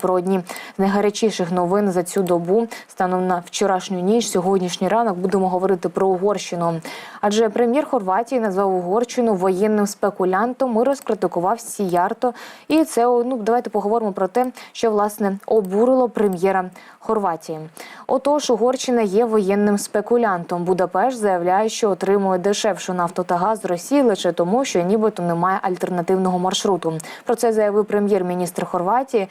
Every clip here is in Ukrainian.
Про одні з найгарячіших новин за цю добу станом на вчорашню ніч, сьогоднішній ранок будемо говорити про Угорщину. Адже прем'єр Хорватії назвав Угорщину воєнним спекулянтом і розкритикував Сіярто. І це ну давайте поговоримо про те, що власне обурило прем'єра Хорватії. Отож, Угорщина є воєнним спекулянтом. Будапешт заявляє, що отримує дешевшу нафту та газ з Росії лише тому, що нібито немає альтернативного маршруту. Про це заявив прем'єр-міністр Хорватії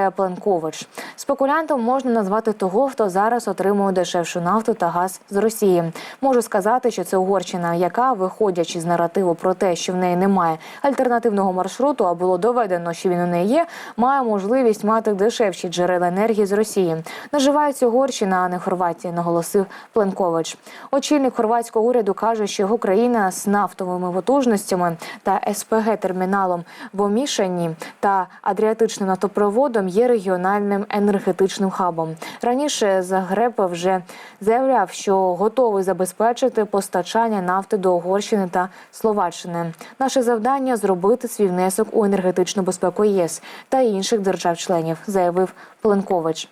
Андреа Пленкович. Спекулянтом можна назвати того, хто зараз отримує дешевшу нафту та газ з Росії. Можу сказати, що це Угорщина, яка, виходячи з наративу про те, що в неї немає альтернативного маршруту, а було доведено, що він у неї є, має можливість мати дешевші джерела енергії з Росії. Наживається Угорщина, а не Хорватія, наголосив Пленкович. Очільник хорватського уряду каже, що Україна з нафтовими потужностями та СПГ терміналом в Омішані та Адріатичним нафтопроводом є регіональним енергетичним хабом. Раніше Загреб вже заявляв, що готовий забезпечити постачання нафти до Угорщини та Словаччини. Наше завдання зробити свій внесок у енергетичну безпеку ЄС та інших держав-членів, заявив Пленкович.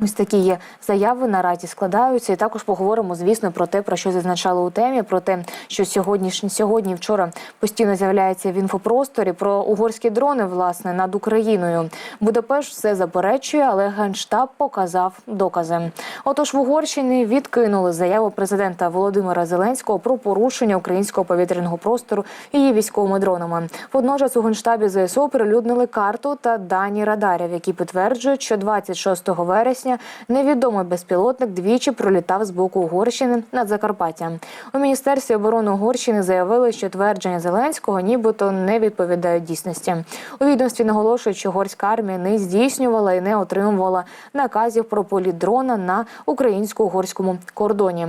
Ось такі є заяви наразі складаються, і також поговоримо, звісно, про те, про що зазначали у темі, про те, що сьогодні сьогодні, вчора постійно з'являється в інфопросторі про угорські дрони, власне, над Україною. Будапешт все заперечує, але генштаб показав докази. Отож, в Угорщині відкинули заяву президента Володимира Зеленського про порушення українського повітряного простору її військовими дронами. Водночас у генштабі ЗСУ оприлюднили карту та дані радарів, які підтверджують, що 26 вересня невідомий безпілотник двічі пролітав з боку Угорщини над Закарпаттям. У міністерстві оборони Угорщини заявили, що твердження Зеленського нібито не відповідають дійсності. У відомстві наголошують, що угорська армія не здійснювала і не отримувала наказів про політ дрона на українсько-угорському кордоні.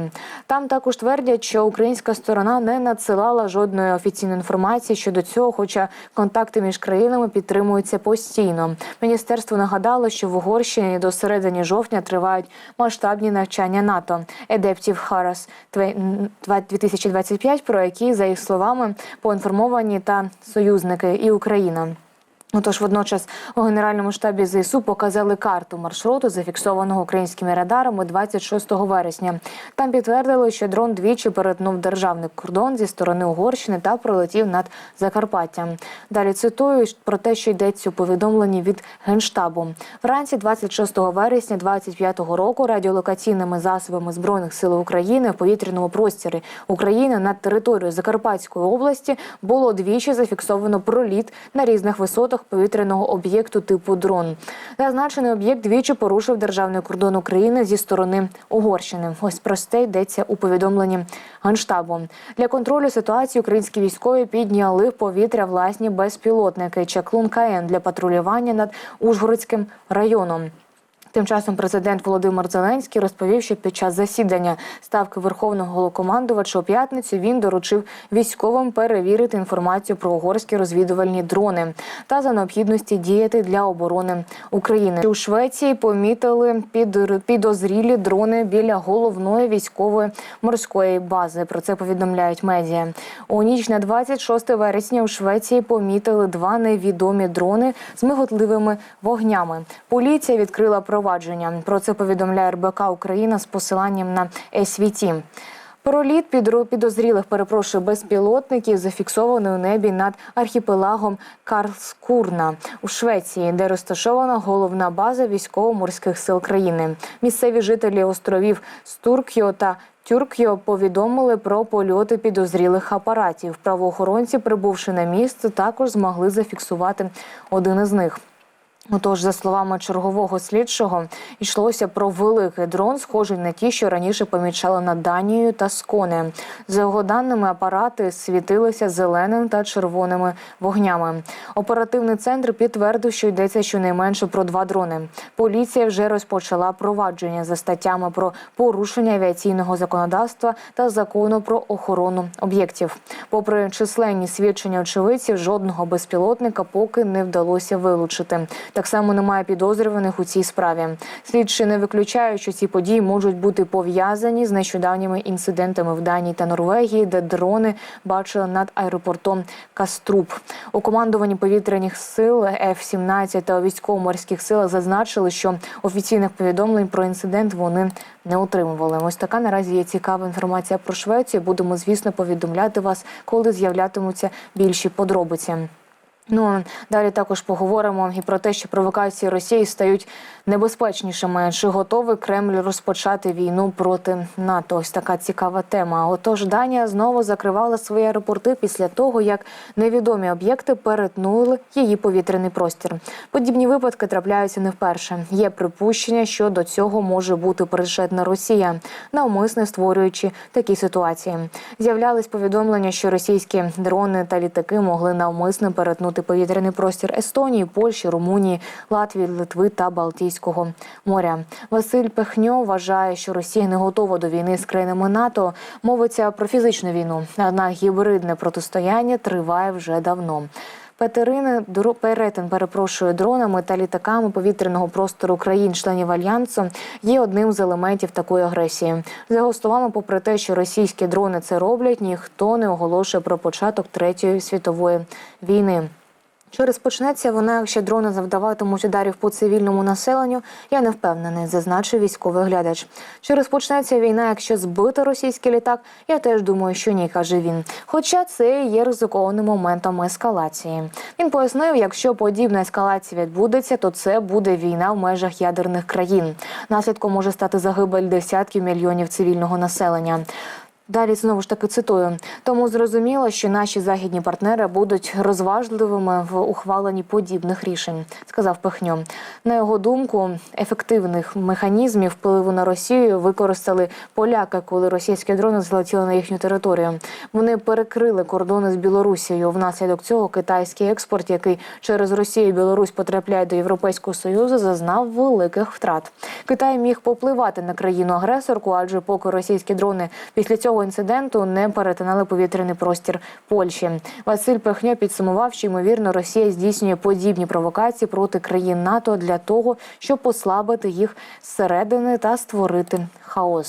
Там також твердять, що українська сторона не надсилала жодної офіційної інформації щодо цього, хоча контакти між країнами підтримуються постійно. Міністерство нагадало, що в Угорщині до середини жовтня тривають масштабні навчання НАТО Едептів Харас 2025, про які за їх словами поінформовані та союзники і Україна. Отож, водночас у генеральному штабі ЗСУ показали карту маршруту, зафіксованого українськими радарами 26 вересня. Там підтвердили, що дрон двічі перетнув державний кордон зі сторони Угорщини та пролетів над Закарпаттям. Далі цитую про те, що йдеться у повідомленні від генштабу. Вранці 26 вересня 2025 року радіолокаційними засобами збройних сил України в повітряному просторі України над територією Закарпатської області було двічі зафіксовано проліт на різних висотах повітряного об'єкту типу дрон. Зазначений об'єкт двічі порушив державний кордон України зі сторони Угорщини. Ось про це йдеться у повідомленні генштабу. Для контролю ситуації українські військові підняли в повітря власні безпілотники Чаклун КН для патрулювання над Ужгородським районом. Тим часом президент Володимир Зеленський розповів, що під час засідання ставки верховного головнокомандувача у п'ятницю він доручив військовим перевірити інформацію про угорські розвідувальні дрони та за необхідності діяти для оборони України. У Швеції помітили під підозрілі дрони біля головної військової морської бази. Про це повідомляють медіа. У ніч на 26 вересня у Швеції помітили два невідомі дрони з миготливими вогнями. Поліція відкрила провадження. Про це повідомляє РБК Україна з посиланням на СВТ. Проліт підозрілих перепрошую безпілотників зафіксований у небі над архіпелагом Карлскурна у Швеції, де розташована головна база військово-морських сил країни. Місцеві жителі островів Стуркьо та Тюркйо повідомили про польоти підозрілих апаратів. Правоохоронці, прибувши на місце, також змогли зафіксувати один із них. Отож, за словами чергового слідчого, йшлося про великий дрон, схожий на ті, що раніше помічали над Данією та Сконе. За його даними, апарати світилися зеленим та червоними вогнями. Оперативний центр підтвердив, що йдеться щонайменше про два дрони. Поліція вже розпочала провадження за статтями про порушення авіаційного законодавства та закону про охорону об'єктів. Попри численні свідчення очевидців, жодного безпілотника поки не вдалося вилучити. Так само немає підозрюваних у цій справі. Слідчі не виключають, що ці події можуть бути пов'язані з нещодавніми інцидентами в Данії та Норвегії, де дрони бачили над аеропортом Каструб. У командуванні повітряних сил F-17 та військово-морських силах зазначили, що офіційних повідомлень про інцидент вони не отримували. Ось така наразі є цікава інформація про Швецію. Будемо, звісно, повідомляти вас, коли з'являтимуться більші подробиці. Ну далі також поговоримо і про те, що провокації Росії стають небезпечнішими. Чи готовий Кремль розпочати війну проти НАТО? Ось така цікава тема. Отож, Данія знову закривала свої аеропорти після того, як невідомі об'єкти перетнули її повітряний простір. Подібні випадки трапляються не вперше. Є припущення, що до цього може бути причетна Росія, навмисне створюючи такі ситуації. З'являлись повідомлення, що російські дрони та літаки могли навмисно перетнути повітряний простір Естонії, Польщі, Румунії, Латвії, Литви та Балтійського моря. Василь Пехньо вважає, що Росія не готова до війни з країнами НАТО. Мовиться про фізичну війну. Однак гібридне протистояння триває вже давно. Петерини перетин перепрошую дронами та літаками повітряного простору країн-членів альянсу є одним з елементів такої агресії. За його словами, попри те, що російські дрони це роблять, ніхто не оголошує про початок третьої світової війни. Чи розпочнеться вона, якщо дрони завдаватимуть ударів по цивільному населенню? Я не впевнений, зазначив військовий глядач. Чи розпочнеться війна, якщо збити російський літак? Я теж думаю, що ні, каже він. Хоча це є ризикованим моментом ескалації. Він пояснив, якщо подібна ескалація відбудеться, то це буде війна в межах ядерних країн. Наслідком може стати загибель десятків мільйонів цивільного населення. Далі знову ж таки цитую. Тому зрозуміло, що наші західні партнери будуть розважливими в ухваленні подібних рішень, сказав Пехньо. На його думку, ефективних механізмів впливу на Росію використали поляки, коли російські дрони злетіли на їхню територію. Вони перекрили кордони з Білорусією. Внаслідок цього китайський експорт, який через Росію і Білорусь потрапляє до Європейського союзу, зазнав великих втрат. Китай міг попливати на країну агресорку, адже поки російські дрони після цього інциденту не перетинали повітряний простір Польщі. Василь Пехньо підсумував, що ймовірно Росія здійснює подібні провокації проти країн НАТО для того, щоб послабити їх зсередини та створити хаос.